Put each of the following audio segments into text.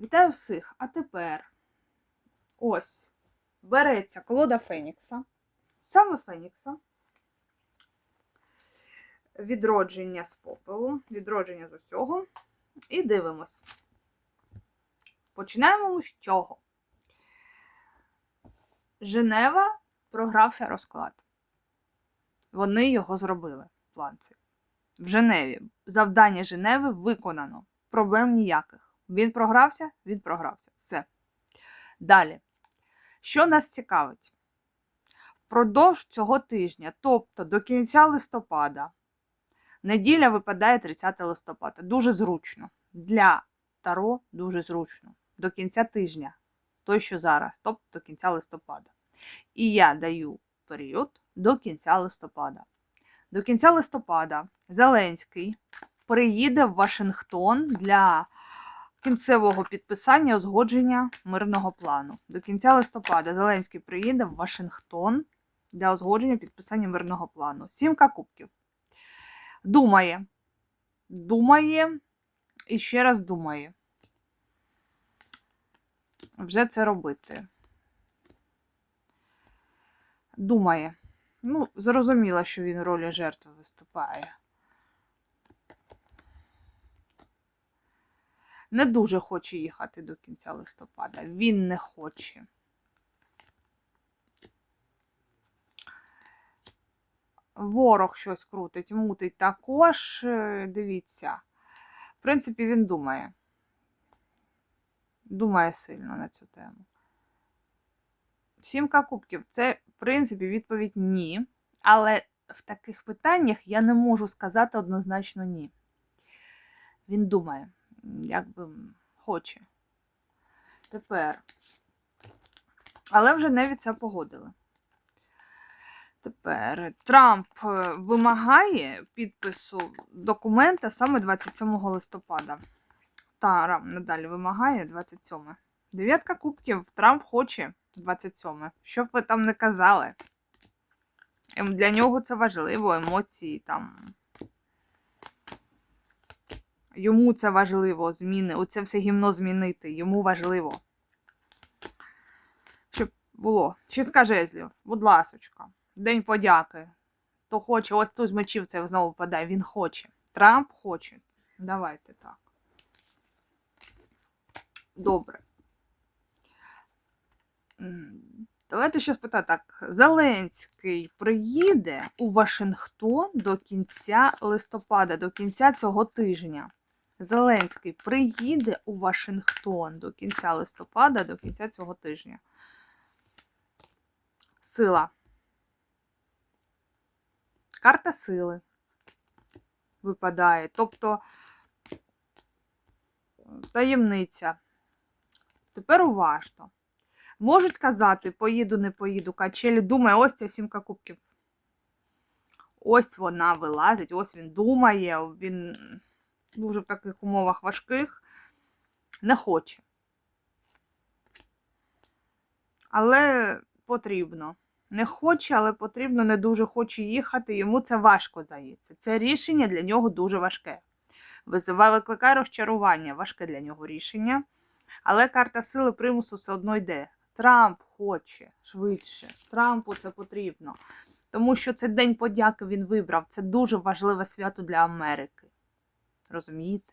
Вітаю всіх! А тепер ось береться колода Фенікса, саме Фенікса, відродження з попелу, відродження з усього. І дивимось. Починаємо з чого? Женева програвся розклад. Вони його зробили, план цей. В Женеві. Завдання Женеви виконано. Проблем ніяких. Він програвся, він програвся. Все. Далі. Що нас цікавить? Впродовж цього тижня, тобто до кінця листопада, неділя випадає 30 листопада. Дуже зручно. Для Таро дуже зручно. До кінця тижня, той, що зараз, тобто до кінця листопада. І я даю період до кінця листопада. До кінця листопада Зеленський приїде в Вашингтон для кінцевого підписання узгодження мирного плану. До кінця листопада Зеленський приїде в Вашингтон для узгодження підписання мирного плану. Сімка кубків. Думає. Думає і ще раз думає. Вже це робити. Думає. Ну, зрозуміло, що він ролі жертви виступає. Не дуже хоче їхати до кінця листопада. Він не хоче. Ворог щось крутить, мутить також. е, Дивіться. В принципі, він думає. Думає сильно на цю тему. Сімка кубків це, в принципі, відповідь ні. Але в таких питаннях я не можу сказати однозначно ні. Він думає, як би хоче. Тепер. Але вже не від це погодили. Тепер Трамп е, вимагає підпису документа саме 27 листопада. Тарам надалі вимагає 27. Дев'ятка кубків. Трамп хоче 27. Що б ви там не казали? Ем, Для нього це важливо, емоції там. Йому це важливо, зміни. Оце все гімно змінити. Йому важливо. Щоб було. Шістка жезлів, будь ласочка. День подяки. Хто хоче, ось тут з мечів це знову впадає. Він хоче. Трамп хоче. Давайте так. Добре. Давайте ще спитати так. Зеленський приїде у Вашингтон до кінця листопада, до кінця цього тижня. Зеленський приїде у Вашингтон до кінця листопада, до кінця цього тижня. Сила. Карта сили випадає. Тобто таємниця. Тепер уважно. Можуть казати, поїду, не поїду. Качелі думає, ось ця сімка кубків. Ось вона вилазить, ось він думає, він дуже в таких умовах важких. Не хоче. Але потрібно. Не хоче, але потрібно, не дуже хоче їхати. Йому це важко здається. Це рішення для нього дуже важке. Викликає розчарування, важке для нього рішення. Але карта сили примусу все одно йде. Трамп хоче швидше. Трампу це потрібно. Тому що це День подяки він вибрав. Це дуже важливе свято для Америки. Розумієте?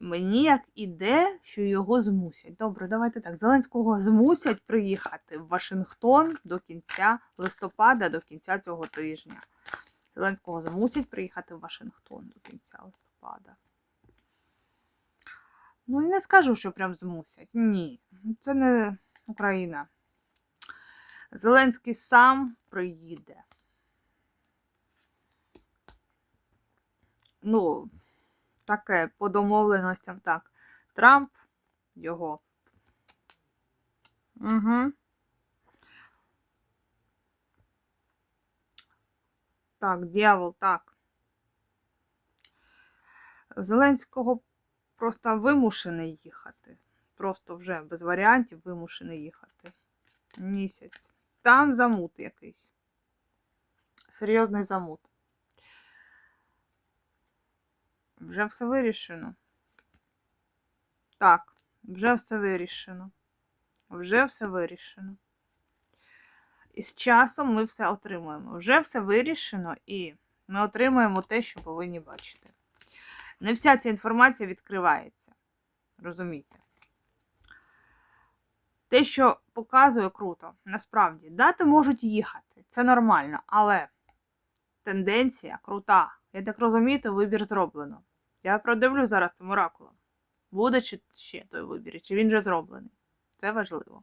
Мені як іде, що його змусять. Добре, давайте так. Зеленського змусять приїхати в Вашингтон до кінця листопада, до кінця цього тижня. Зеленського змусять приїхати в Вашингтон до кінця листопада. Ну, і не скажу, що прям змусять. Ні, це не Україна. Зеленський сам приїде. Ну, таке по домовленостям так. Трамп його. Угу. Так, дьявол, так. Зеленського просто вимушений їхати. Просто вже без варіантів вимушений їхати. Місяць. Там замут якийсь. Серйозний замут. Вже все вирішено. Так, вже все вирішено. Вже все вирішено. І з часом ми все отримуємо. Вже все вирішено, і ми отримуємо те, що повинні бачити. Не вся ця інформація відкривається. Розумієте? Те, що показує круто, насправді, дати можуть їхати. Це нормально, але тенденція крута. Я так розумію, то вибір зроблено. Я продивлю зараз тим оракулом. Буде чи ще той вибір, чи він вже зроблений. Це важливо.